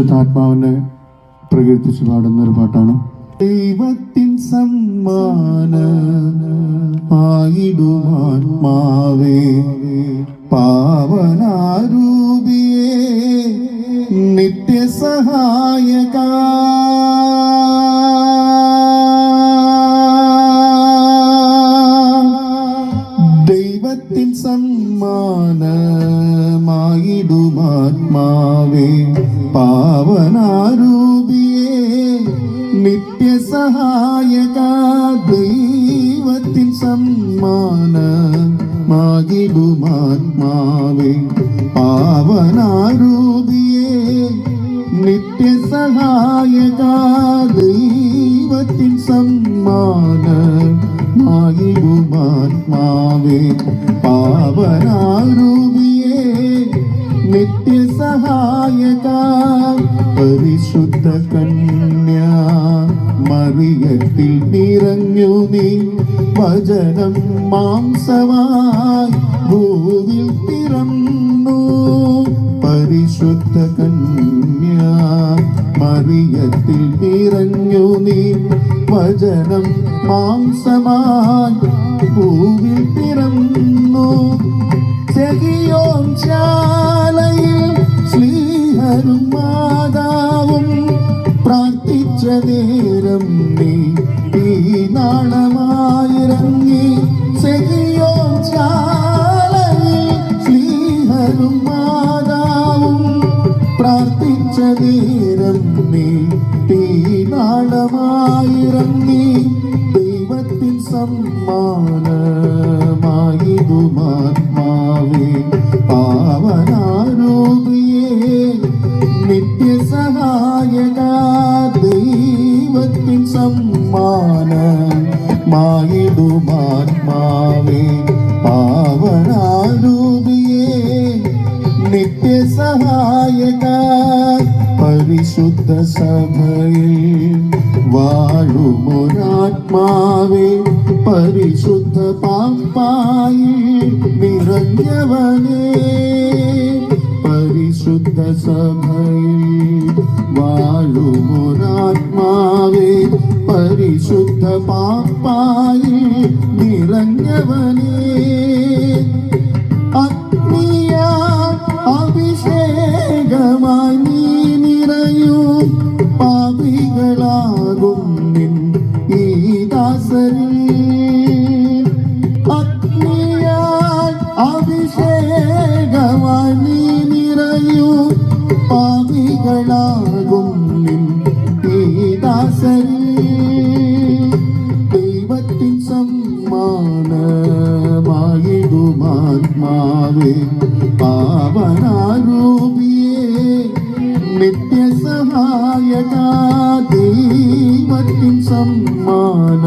പരിശുദ്ധാത്മാവിനെ പ്രകീർത്തിച്ച് പാടുന്ന ഒരു പാട്ടാണ്. ദൈവത്തിൻ സമ്മാന ആയിടുമാത്മാവേ പാവനാരൂപിയേ പാവനാരൂപിയേ നിത്യസഹായക ദൈവത്തിൻ സമ്മാനമാകിടുമാത്മാവേ പാവനാരൂപിയേ നിത്യസഹായക ദൈവത്തിൻ സമ്മാനമാകിടുമാത്മാവേ പാവനാരൂപിയേ നിത്യസഹായക പരിശുദ്ധ കന്യ മറിയത്തിൽ നിറഞ്ഞു നീ. വചനം മാംസമായി ഭൂവിൽ പിറന്നു. പരിശുദ്ധ കന്യ മറിയത്തിൽ നിറഞ്ഞു നീ. വചനം മാംസമായി ഭൂവിൽ പിറന്നു. ചെകിയോം ശ്രീഹരും മാതാവും പ്രാർത്ഥിച്ച നേരം നീ ഈ നാണമായിറങ്ങി സെഹിയോ ചാലയിൽ ശ്രീഹരും മാതാവും പ്രാർത്ഥിച്ച നേരം നീ ഈ നാണമായിറങ്ങി ദൈവത്തിൻ സമ്മാനമായിടുമാത്മാവേ ദൈവത്തിൻ സമ്മാനമായിടുമാത്മാവേ പാവനാരൂപിയേ നിത്യസഹായക പരിശുദ്ധ സഭയിൽ വാഴുമൊരാത്മാവേ പരിശുദ്ധ പാപ്പായി നിറഞ്ഞവനേ. സഭയിൽ വാഴുമൊരാത്മാവേ പരിശുദ്ധ പാപ്പായി നിറഞ്ഞവനേ. പാപികളാകും നിൻ ദാസരിൽ ദൈവത്തിൻ സമ്മാനമായിടുമാത്മാവേ പാവനാരൂപിയേ നിത്യസഹായക ദൈവത്തിൻ സമ്മാന